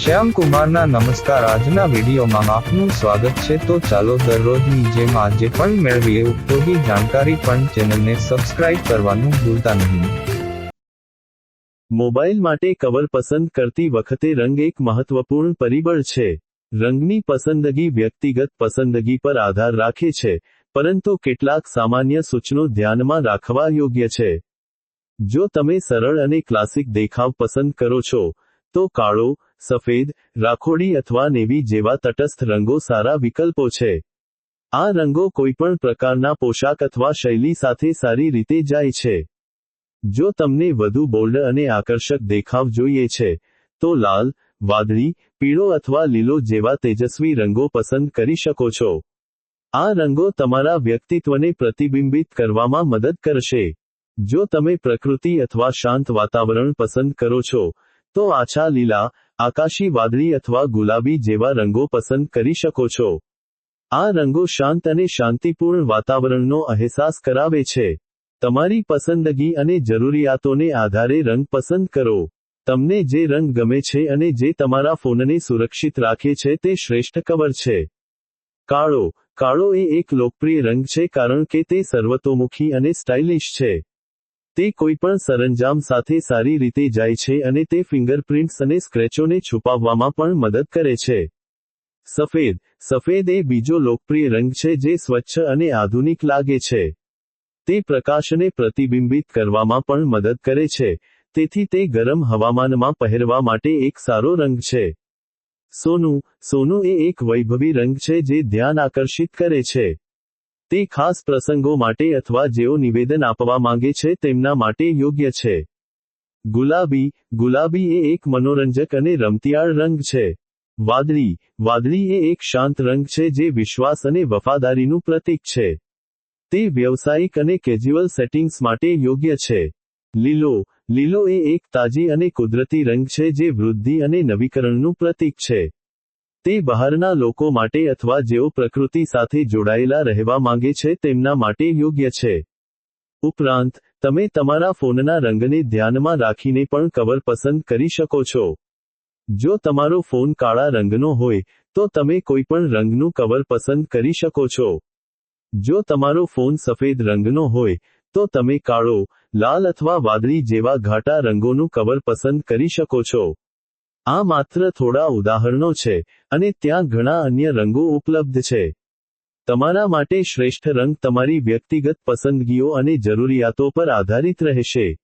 શ્યામ કુમારના નમસ્કાર. આજના વિડીયોમાં આપનું સ્વાગત છે. તો ચાલો દરરોજની જેમ આજે પણ મેળવીએ. ઉપયોગી જાણકારી પણ ચેનલને સબસ્ક્રાઇબ કરવાનું ભૂલતા નહીં. મોબાઈલ માટે કવર પસંદ કરતી વખતે રંગ એક મહત્વપૂર્ણ પરિબળ છે. રંગની પસંદગી વ્યક્તિગત પસંદગી પર આધાર રાખે છે, પરંતુ કેટલાક સામાન્ય સૂચનો ધ્યાનમાં રાખવા યોગ્ય છે. જો તમે સરળ અને ક્લાસિક દેખાવ પસંદ કરો છો, તો કાળો સફેદ, રાખોડી અથવા નેવી જેવા તટસ્થ રંગો સારા વિકલ્પો છે. આ રંગો કોઈપણ પ્રકારના પોશાક અથવા શૈલી સાથે સારી રીતે જાય છે. જો તમને વધુ બોલ્ડ અને આકર્ષક દેખાવ જોઈએ છે, તો લાલ, વાદળી, પીળો અથવા લીલો જેવા તેજસ્વી રંગો પસંદ કરી શકો છો. આ રંગો તમારા વ્યક્તિત્વને પ્રતિબિંબિત કરવામાં મદદ કરશે. જો તમે પ્રકૃતિ અથવા શાંત વાતાવરણ પસંદ કરો છો, તો આછા લીલા આકાશી વાદળી અથવા ગુલાબી જેવા રંગો પસંદ કરી શકો છો. આ રંગો શાંત અને શાંતિપૂર્ણ વાતાવરણનો અહેસાસ કરાવે છે. તમારી પસંદગી અને જરૂરિયાતોને આધારે રંગ પસંદ કરો. તમને જે રંગ ગમે છે અને જે તમારા ફોનને સુરક્ષિત રાખે છે તે શ્રેષ્ઠ કવર છે. કાળો. કાળો એ એક લોકપ્રિય રંગ છે કારણ કે તે સર્વતોમુખી અને સ્ટાઇલિશ છે. તે કોઈપણ સરંજામ સાથે સારી રીતે જાય છે અને તે ફિંગરપ્રિન્ટ્સ અને સ્ક્રેચોને છુપાવવામાં પણ મદદ કરે છે. સફેદ. સફેદ એ બીજો લોકપ્રિય રંગ છે જે સ્વચ્છ અને આધુનિક લાગે છે. તે પ્રકાશને પ્રતિબિંબિત કરવામાં પણ મદદ કરે છે. તેથી તે ગરમ હવામાનમાં પહેરવા માટે એક સારો રંગ છે. સોનું. સોનું એ એક વૈભવી રંગ છે જે ધ્યાન આકર્ષિત કરે છે. તે ખાસ પ્રસંગો માટે અથવા જેઓ નિવેદન આપવા માંગે છે તેમના માટે યોગ્ય છે. ગુલાબી. ગુલાબી એ એક મનોરંજક અને રમતિયાળ રંગ છે. વાદળી. વાદળી એ એક શાંત રંગ છે જે વિશ્વાસ અને વફાદારીનું પ્રતીક છે. તે વ્યવસાયિક અને કેજ્યુઅલ સેટિંગ્સ માટે યોગ્ય છે. લીલો. લીલો એ એક તાજી અને કુદરતી રંગ છે જે વૃદ્ધિ અને નવીકરણનું પ્રતીક છે. તે બહારના લોકો માટે અથવા જેઓ પ્રકૃતિ સાથે જોડાયેલા રહેવા માંગે છે તેમના માટે યોગ્ય છે. ઉપરાંત, તમે તમારા ફોનના રંગને ધ્યાનમાં રાખીને પણ કવર પસંદ કરી શકો છો. જો તમારો ફોન કાળા રંગનો હોય, તો તમે કોઈપણ રંગનું કવર પસંદ કરી શકો છો. જો તમારો ફોન સફેદ રંગનો હોય, તો તમે કાળો, લાલ અથવા વાદળી જેવા ઘાટા રંગોનું કવર પસંદ કરી શકો છો. આ માત્ર થોડા ઉદાહરણો છે અને ત્યાં ઘણા અન્ય રંગો ઉપલબ્ધ છે. તમારા માટે શ્રેષ્ઠ રંગ તમારી વ્યક્તિગત પસંદગીઓ અને જરૂરિયાતો પર આધારિત રહેશે.